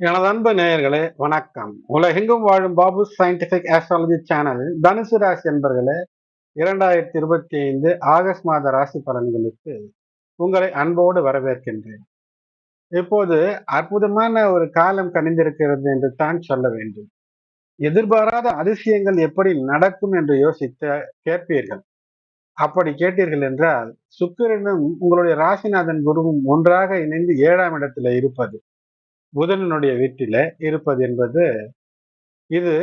எனது அன்பு நேயர்களே வணக்கம். உலகெங்கும் வாழும் பாபு சயின்டிபிக் ஆஸ்ட்ராலஜி சேனலில் தனுசு ராசி என்பர்களே இரண்டாயிரத்தி இருபத்தி ஐந்து ஆகஸ்ட் மாத ராசி பலன்களுக்கு உங்களை அன்போடு வரவேற்கின்றேன். இப்போது அற்புதமான ஒரு காலம் கணிந்திருக்கிறது என்று தான் சொல்ல வேண்டும். எதிர்பாராத அதிசயங்கள் எப்படி நடக்கும் என்று யோசித்த கேட்பீர்கள். அப்படி கேட்டீர்கள் என்றால் சுக்கிரனும் உங்களுடைய ராசிநாதன் குருவும் ஒன்றாக இணைந்து ஏழாம் இடத்துல இருப்பது. புதனனுடைய வீட்டில இருப்பது என்பது இது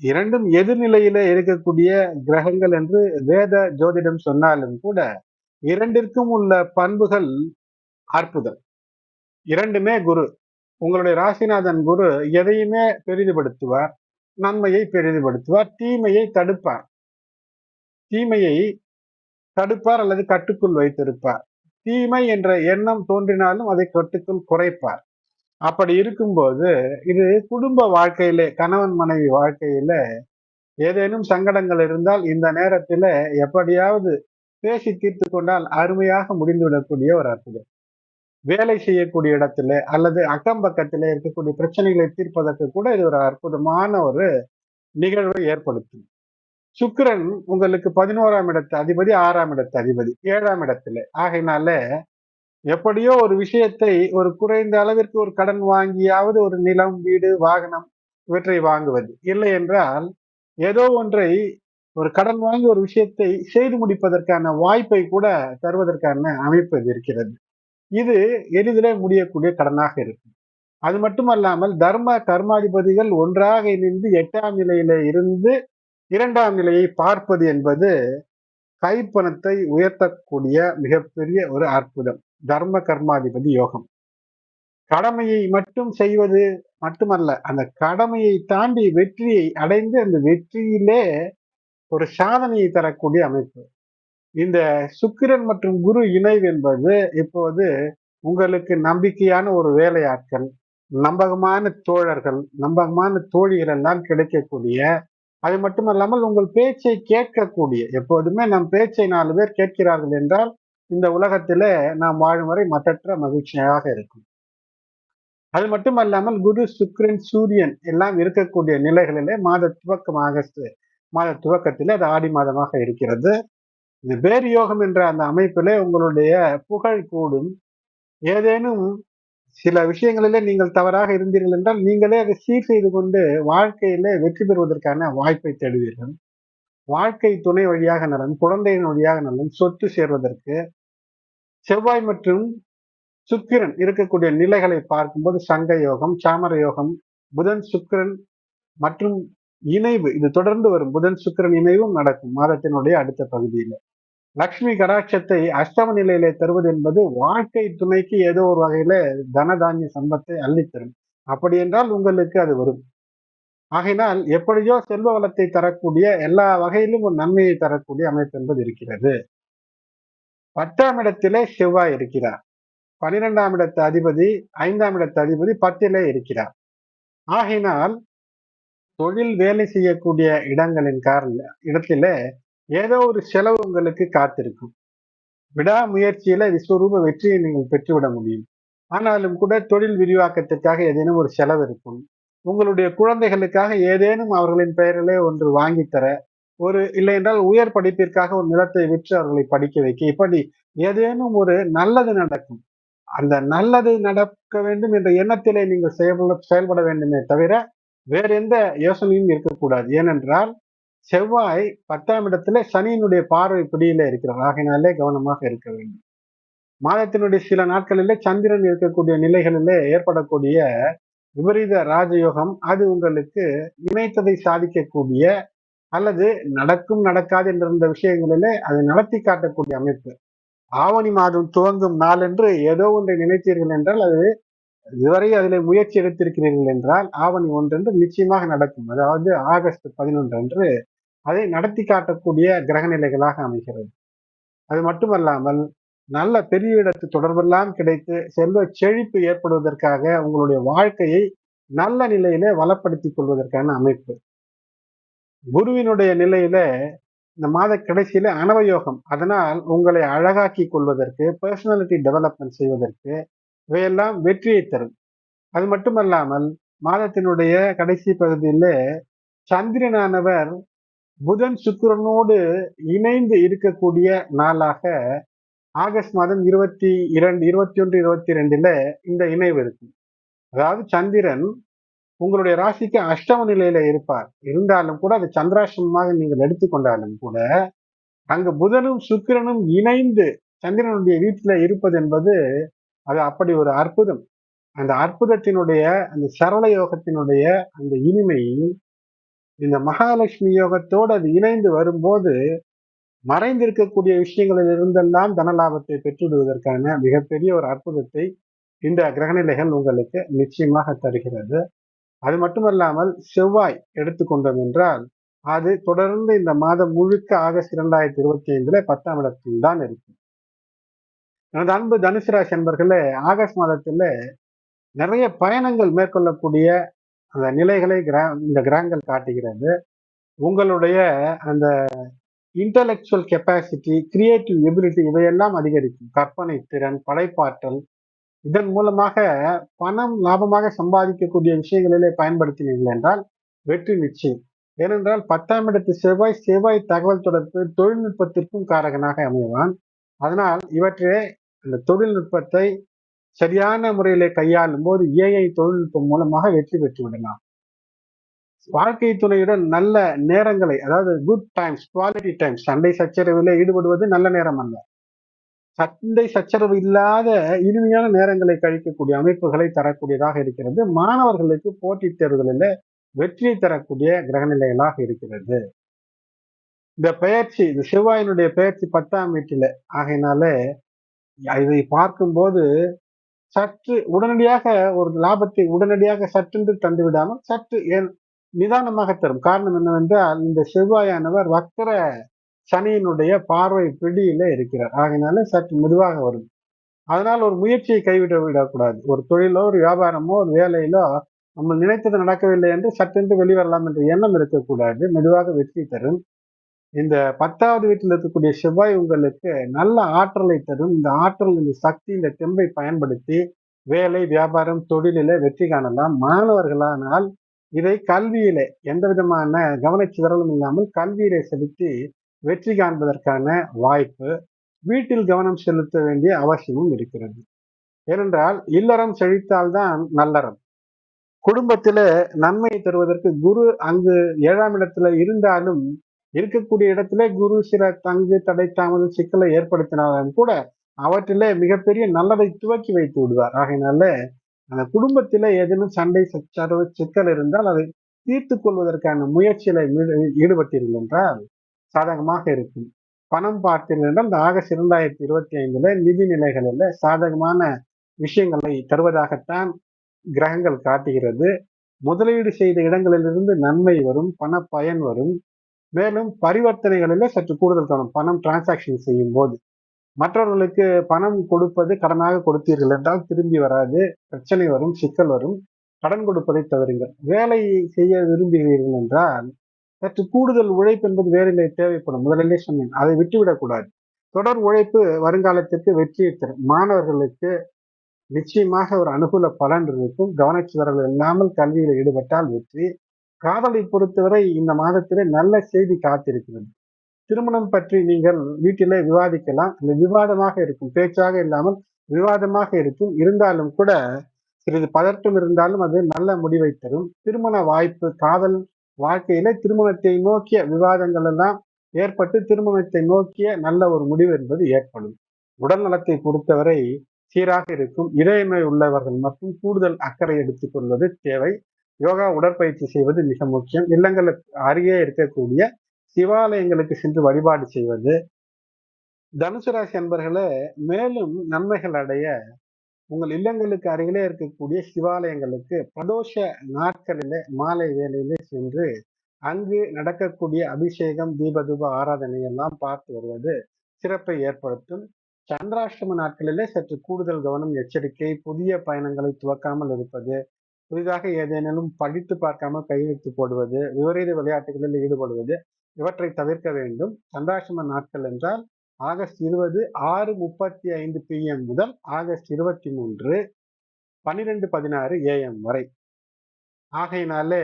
இரண்டும் எதிர்நிலையில இருக்கக்கூடிய கிரகங்கள் என்று வேத ஜோதிடம் சொன்னாலும் கூட இரண்டிற்கும் உள்ள பண்புகள் அற்புதம். இரண்டுமே குரு. உங்களுடைய ராசிநாதன் குரு எதையுமே பெரிதுபடுத்துவார் நன்மையை பெரிதுபடுத்துவார் தீமையை தடுப்பார். தீமையை தடுப்பார் அல்லது கட்டுக்குள் வைத்திருப்பார். தீமை என்ற எண்ணம் தோன்றினாலும் அதை கட்டுக்குள் குறைப்பார். அப்படி இருக்கும்போது இது குடும்ப வாழ்க்கையிலே கணவன் மனைவி வாழ்க்கையில ஏதேனும் சங்கடங்கள் இருந்தால் இந்த நேரத்துல எப்படியாவது பேசி தீர்த்து கொண்டால் அருமையாக முடிந்துவிடக்கூடிய ஒரு அற்புதம். வேலை செய்யக்கூடிய இடத்துல அல்லது அக்கம் பக்கத்துல இருக்கக்கூடிய பிரச்சனைகளை தீர்ப்பதற்கு கூட இது ஒரு அற்புதமான ஒரு நிகழ்வை ஏற்படுத்தும். சுக்கிரன் உங்களுக்கு பதினோராம் இடத்து அதிபதி ஆறாம் இடத்து அதிபதி ஏழாம் இடத்துல. ஆகையினால எப்படியோ ஒரு விஷயத்தை ஒரு குறைந்த அளவிற்கு ஒரு கடன் வாங்கியாவது ஒரு நிலம் வீடு வாகனம் இவற்றை வாங்குவது. இல்லை என்றால் ஏதோ ஒன்றை ஒரு கடன் வாங்கி ஒரு விஷயத்தை செய்து முடிப்பதற்கான வாய்ப்பை கூட தருவதற்கான அமைப்பு இருக்கிறது. இது எளிதிலே முடியக்கூடிய கடனாக இருக்கும். அது மட்டுமல்லாமல் தர்ம கர்மாதிபதிகள் ஒன்றாக இணைந்து எட்டாம் நிலையில இருந்து இரண்டாம் நிலையை பார்ப்பது என்பது கைப்பணத்தை உயர்த்தக்கூடிய மிகப்பெரிய ஒரு அற்புதம். தர்ம கர்மாதிபதி யோகம். கடமையை மட்டும் செய்வது மட்டுமல்ல அந்த கடமையை தாண்டி வெற்றியை அடைந்து அந்த வெற்றியிலே ஒரு சாதனையை தரக்கூடிய அமைப்பு. இந்த சுக்கிரன் மற்றும் குரு இணைவு என்பது இப்போது உங்களுக்கு நம்பிக்கையான ஒரு வேலையாட்கள் நம்பகமான தோழர்கள் நம்பகமான தோழிகள் எல்லாம் கிடைக்கக்கூடிய அது மட்டுமல்லாமல் உங்கள் பேச்சை கேட்கக்கூடிய எப்போதுமே நம் பேச்சை நாலு பேர் கேட்கிறார்கள் என்றால் இந்த உலகத்திலே நாம் வாழும் வரை மற்றற்ற மகிழ்ச்சியாக இருக்கும். அது மட்டுமல்லாமல் குரு சுக்ரன் சூரியன் எல்லாம் இருக்கக்கூடிய நிலைகளிலே மாத துவக்கம் ஆகஸ்ட் மாத துவக்கத்தில் அது ஆடி மாதமாக இருக்கிறது. இந்த பேர் யோகம் என்ற அந்த அமைப்பிலே உங்களுடைய புகழ் கூடும். ஏதேனும் சில விஷயங்களிலே நீங்கள் தவறாக இருந்தீர்கள் என்றால் நீங்களே அதை சீர் செய்து கொண்டு வாழ்க்கையிலே வெற்றி பெறுவதற்கான வாய்ப்பை தேடுவீர்கள். வாழ்க்கை துணை வழியாக நலன் குழந்தையின் வழியாக நலன் சொத்து சேர்வதற்கு செவ்வாய் மற்றும் சுக்கிரன் இருக்கக்கூடிய நிலைகளை பார்க்கும்போது சங்க யோகம் சாமர யோகம் புதன் சுக்கிரன் மற்றும் இணைவு. இது தொடர்ந்து வரும். புதன் சுக்கிரன் இணைவும் நடக்கும் மாதத்தினுடைய அடுத்த பகுதியில். லக்ஷ்மி கடாட்சத்தை அஷ்டம நிலையிலே தருவது என்பது வாழ்க்கை துணைக்கு ஏதோ ஒரு வகையில தனதானிய சம்பத்தை அள்ளித்தரும். அப்படி என்றால் உங்களுக்கு அது வரும். ஆகையினால் எப்படியோ செல்வ வளத்தை தரக்கூடிய எல்லா வகையிலும் ஒரு நன்மையை தரக்கூடிய அமைப்பு என்பது இருக்கிறது. பத்தாம் இடத்திலே செவ்வாய் இருக்கிறார். பனிரெண்டாம் இடத்து அதிபதி ஐந்தாம் இடத்து அதிபதி பத்திலே இருக்கிறார். ஆகினால் தொழில் வேலை செய்யக்கூடிய இடங்களின் காரண இடத்திலே ஏதோ ஒரு செலவு உங்களுக்கு காத்திருக்கும். விடாமுயற்சியில விஸ்வரூப வெற்றியை நீங்கள் பெற்றுவிட முடியும். ஆனாலும் கூட தொழில் விரிவாக்கத்திற்காக ஏதேனும் ஒரு செலவு இருக்கும். உங்களுடைய குழந்தைகளுக்காக ஏதேனும் அவர்களின் பெயரிலே ஒன்று வாங்கித்தர தர ஒரு இல்லை என்றால் உயர் படிப்பிற்காக ஒரு நிலத்தை விற்று அவர்களை படிக்க வைக்க. இப்படி ஏதேனும் ஒரு நல்லது நடக்கும். அந்த நல்லது நடக்க வேண்டும் என்ற எண்ணத்திலே நீங்கள் செயல்பட செயல்பட வேண்டுமே தவிர வேற எந்த யோசனையும் இருக்கக்கூடாது. ஏனென்றால் செவ்வாய் பத்தாம் இடத்துல சனியினுடைய பார்வை பிடியில இருக்கிறார். ஆகையினாலே கவனமாக இருக்க வேண்டும். மாதத்தினுடைய சில நாட்களிலே சந்திரன் இருக்கக்கூடிய நிலைகளிலே ஏற்படக்கூடிய விபரீத ராஜயோகம் அது உங்களுக்கு நினைத்ததை சாதிக்கக்கூடிய அல்லது நடக்கும் நடக்காது என்றிருந்த விஷயங்களிலே அதை நடத்தி காட்டக்கூடிய அமைப்பு. ஆவணி மாதம் துவங்கும் நாள் என்று ஏதோ ஒன்றை நினைத்தீர்கள் என்றால் அது இதுவரை அதில் முயற்சி எடுத்திருக்கிறீர்கள் என்றால் ஆவணி ஒன்றென்று நிச்சயமாக நடக்கும். அதாவது ஆகஸ்ட் பதினொன்று அன்று அதை நடத்தி காட்டக்கூடிய கிரக நிலைகளாக அமைகிறது. அது மட்டுமல்லாமல் நல்ல பெரிய இடத்து தொடர்பெல்லாம் கிடைத்து செல்வ செழிப்பு ஏற்படுவதற்காக உங்களுடைய வாழ்க்கையை நல்ல நிலையிலே வளப்படுத்திக் கொள்வதற்கான அமைப்பு. குருவினுடைய நிலையில இந்த மாத கடைசியில அனவயோகம். அதனால் உங்களை அழகாக்கி கொள்வதற்கு பர்சனாலிட்டி டெவலப்மெண்ட் செய்வதற்கு இவையெல்லாம் வெற்றியை தரும். அது மட்டுமல்லாமல் மாதத்தினுடைய கடைசி பகுதியில் சந்திரனானவர் புதன் சுக்கிரனோடு இணைந்து இருக்கக்கூடிய நாளாக ஆகஸ்ட் மாதம் இருபத்தி இரண்டு இருபத்தி ஒன்று இருபத்தி ரெண்டுல இந்த இணைவு இருக்கும். அதாவது சந்திரன் உங்களுடைய ராசிக்கு அஷ்டம நிலையில இருப்பார். இருந்தாலும் கூட அது சந்திராஷ்டமமாக நீங்கள் எடுத்துக்கொண்டாலும் கூட அங்கு புதனும் சுக்கிரனும் இணைந்து சந்திரனுடைய வீட்டில இருப்பது என்பது அது அப்படி ஒரு அற்புதம். அந்த அற்புதத்தினுடைய அந்த சரள யோகத்தினுடைய அந்த இனிமை இந்த மகாலட்சுமி யோகத்தோடு அது இணைந்து வரும்போது மறைந்திருக்கக்கூடிய விஷயங்களில் இருந்தெல்லாம் தனலாபத்தை பெற்றுவிடுவதற்கான மிகப்பெரிய ஒரு அற்புதத்தை இந்த கிரகநிலைகள் உங்களுக்கு நிச்சயமாக தருகிறது. அது மட்டுமல்லாமல் செவ்வாய் எடுத்துக்கொண்டோம் என்றால் அது தொடர்ந்து இந்த மாதம் முழுக்க ஆகஸ்ட் இரண்டாயிரத்தி இருபத்தி ஐந்துல பத்தாம் இடத்தில் தான் இருக்கும். எனது அன்பு தனுசு ராசி என்பர்களே ஆகஸ்ட் மாதத்துல நிறைய பயணங்கள் மேற்கொள்ளக்கூடிய அந்த நிலைகளை கிரா இந்த கிரகங்கள் காட்டுகிறது. உங்களுடைய அந்த இன்டலெக்சுவல் கெப்பாசிட்டி கிரியேட்டிவ் எபிலிட்டி இவையெல்லாம் அதிகரிக்கும். கற்பனை திறன் படைப்பாற்றல் இதன் மூலமாக பணம் லாபமாக சம்பாதிக்கக்கூடிய விஷயங்களிலே பயன்படுத்தினீர்கள் என்றால் வெற்றி நிச்சயம். ஏனென்றால் பத்தாம் இடத்து செவ்வாய் செவ்வாய் தகவல் தொடர்பு தொழில்நுட்பத்திற்கும் காரகனாக அமைவான். அதனால் இவற்றை அந்த தொழில்நுட்பத்தை சரியான முறையிலே கையாளும் போது ஏஐ தொழில்நுட்பம் மூலமாக வெற்றி பெற்று விடலாம். வாழ்க்கை துணையுடன் நல்ல நேரங்களை அதாவது குட் டைம்ஸ் குவாலிட்டி டைம்ஸ் சண்டை சச்சரவில் ஈடுபடுவது நல்ல நேரம் அல்ல. சண்டை சச்சரவு இல்லாத இனிமையான நேரங்களை கழிக்கக்கூடிய அமைப்புகளை தரக்கூடியதாக இருக்கிறது. மாணவர்களுக்கு போட்டித் தேர்வுகளில் வெற்றியை தரக்கூடிய கிரகநிலைகளாக இருக்கிறது. இந்த பயிற்சி இந்த செவ்வாயினுடைய பெயர்ச்சி பத்தாம் வீட்டில். ஆகையினால இதை பார்க்கும்போது சற்று உடனடியாக ஒரு லாபத்தை உடனடியாக சற்றென்று தந்து விடாமல் சற்று நிதானமாக தரும். காரணம் என்னவென்றால் இந்த செவ்வாயானவர் வக்கர சனியினுடைய பார்வை பிடியில இருக்கிறார். ஆகினால சற்று மெதுவாக வரும். அதனால் ஒரு முயற்சியை கைவிட விடக்கூடாது ஒரு தொழிலோ ஒரு வியாபாரமோ ஒரு வேலையிலோ நம்ம நினைத்தது நடக்கவில்லை என்று சட்டென்று வெளிவரலாம் என்ற எண்ணம் இருக்கக்கூடாது. மெதுவாக வெற்றி தரும். இந்த பத்தாவது வீட்டில் இருக்கக்கூடிய செவ்வாய் உங்களுக்கு நல்ல ஆற்றலை தரும். இந்த ஆற்றல் இந்த சக்தி இந்த தெம்பை பயன்படுத்தி வேலை வியாபாரம் தொழிலில வெற்றி காணலாம். மாணவர்களானால் இதை கல்வியில எந்த விதமான கவனச்சிதறலும் இல்லாமல் கல்வியிலே செலுத்தி வெற்றி காண்பதற்கான வாய்ப்பு வீட்டில் கவனம் செலுத்த வேண்டிய அவசியமும் இருக்கிறது. ஏனென்றால் இல்லறம் செழித்தால்தான் நல்லறம். குடும்பத்தில் நன்மை தருவதற்கு குரு அங்கு ஏழாம் இடத்துல இருந்தாலும் இருக்கக்கூடிய இடத்துல குரு சில தங்கு தடை தாமதம் சிக்கலை ஏற்படுத்தினாலும் கூட அவற்றிலே மிகப்பெரிய நல்லதை துவக்கி வைத்து விடுவார். ஆகையினால அந்த குடும்பத்தில் ஏதேனும் சண்டை சச்சரவு சிக்கல் இருந்தால் அதை தீர்த்து கொள்வதற்கான முயற்சியில ஈடுபட்டீர்கள் என்றால் சாதகமாக இருக்கும். பணம் பார்த்தீர்கள் இந்த ஆகஸ்ட் இரண்டாயிரத்தி இருபத்தி ஐந்துல நிதி நிலைகளில் சாதகமான விஷயங்களை தருவதாகத்தான் கிரகங்கள் காட்டுகிறது. முதலீடு செய்த இடங்களிலிருந்து நன்மை வரும் பண பயன் வரும். மேலும் பரிவர்த்தனைகளில் சற்று கூடுதல் கவனம் பணம் டிரான்சாக்ஷன் செய்யும் போது மற்றவர்களுக்கு பணம் கொடுப்பது கடனாக கொடுத்தீர்கள் என்றால் திரும்பி வராது பிரச்சனை வரும் சிக்கல் வரும். கடன் கொடுப்பதை தவறுங்கள். வேலை செய்ய விரும்புகிறீர்கள் என்றால் சற்று கூடுதல் உழைப்பு என்பது வேலையில தேவைப்படும். முதலிலே சொன்னேன் அதை விட்டுவிடக்கூடாது தொடர் உழைப்பு வருங்காலத்திற்கு வெற்றியை தரும். மாணவர்களுக்கு நிச்சயமாக ஒரு அனுகூல பலன் இருக்கும். கவனச்சிதறல் இல்லாமல் கல்வியில் ஈடுபட்டால் வெற்றி. காதலை பொறுத்தவரை இந்த மாதத்திலே நல்ல செய்தி காத்திருக்கிறது. திருமணம் பற்றி நீங்கள் வீட்டிலே விவாதிக்கலாம். இந்த விவாதமாக இருக்கும். பேச்சாக இல்லாமல் விவாதமாக இருக்கும். இருந்தாலும் கூட சிறிது பதற்றம் இருந்தாலும் அது நல்ல முடிவை தரும். திருமண வாய்ப்பு காதல் வாழ்க்கையில திருமணத்தை நோக்கிய விவாதங்கள் எல்லாம் ஏற்பட்டு திருமணத்தை நோக்கிய நல்ல ஒரு முடிவு என்பது ஏற்படும். உடல் நலத்தை பொறுத்தவரை சீராக இருக்கும். இதய உள்ளவர்கள் மற்றும் கூடுதல் அக்கறை எடுத்துக்கொள்வது தேவை. யோகா உடற்பயிற்சி செய்வது மிக முக்கியம். இல்லங்களுக்கு அருகே இருக்கக்கூடிய சிவாலயங்களுக்கு சென்று வழிபாடு செய்வது. தனுசு ராசி அன்பர்களே மேலும் நன்மைகள் அடைய உங்கள் இல்லங்களுக்கு அருகிலே இருக்கக்கூடிய சிவாலயங்களுக்கு பிரதோஷ நாட்களிலே மாலை வேலையிலே சென்று அங்கு நடக்கக்கூடிய அபிஷேகம் தீபதூப ஆராதனை எல்லாம் பார்த்து வருவது சிறப்பை ஏற்படுத்தும். சந்திராஷ்டம நாட்களிலே சற்று கூடுதல் கவனம் எச்சரிக்கை புதிய பயணங்களை துவக்காமல் இருப்பது புதிதாக ஏதேனும் படித்து பார்க்காமல் கையெழுத்து போடுவது விபரீத விளையாட்டுகளில் ஈடுபடுவது இவற்றை தவிர்க்க வேண்டும். சந்திராஷ்டம நாட்கள் என்றால் ஆகஸ்ட் இருபது ஆறு முப்பத்தி ஐந்து பிஎம் முதல் ஆகஸ்ட் இருபத்தி மூன்று பன்னிரெண்டு பதினாறு ஏஎம் வரை. ஆகையினாலே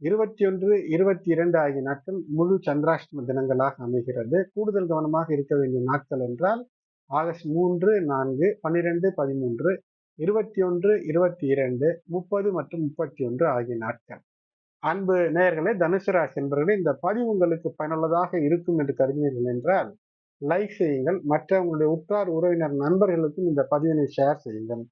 இருபத்தி ஒன்று இருபத்தி இரண்டு ஆகிய நாட்கள் முழு சந்திராஷ்டம தினங்களாக அமைகிறது. கூடுதல் கவனமாக இருக்க வேண்டிய நாட்கள் என்றால் ஆகஸ்ட் மூன்று நான்கு பன்னிரெண்டு பதிமூன்று இருபத்தி ஒன்று இருபத்தி இரண்டு முப்பது மற்றும் முப்பத்தி ஒன்று ஆகிய நாட்கள். அன்பு நேயர்களே தனுசு ராசி என்பவர்களே இந்த பதிவு உங்களுக்கு பயனுள்ளதாக இருக்கும் என்று கருதினீர்கள் என்றால் லைக் செய்யுங்கள். மற்ற உங்களுடைய உற்றார் உறவினர் நண்பர்களுக்கும் இந்த பதிவினை ஷேர் செய்யுங்கள்.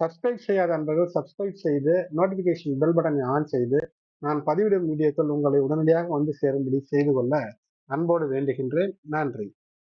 சப்ஸ்கிரைப் செய்யாத நண்பர்கள் சப்ஸ்கிரைப் செய்து நோட்டிபிகேஷன் பெல் பட்டனை ஆன் செய்து நான் பதிவிடும் வீடியோக்கள் உங்களை உடனடியாக வந்து சேரும்படி செய்து கொள்ள அன்போடு வேண்டுகின்றேன். நன்றி.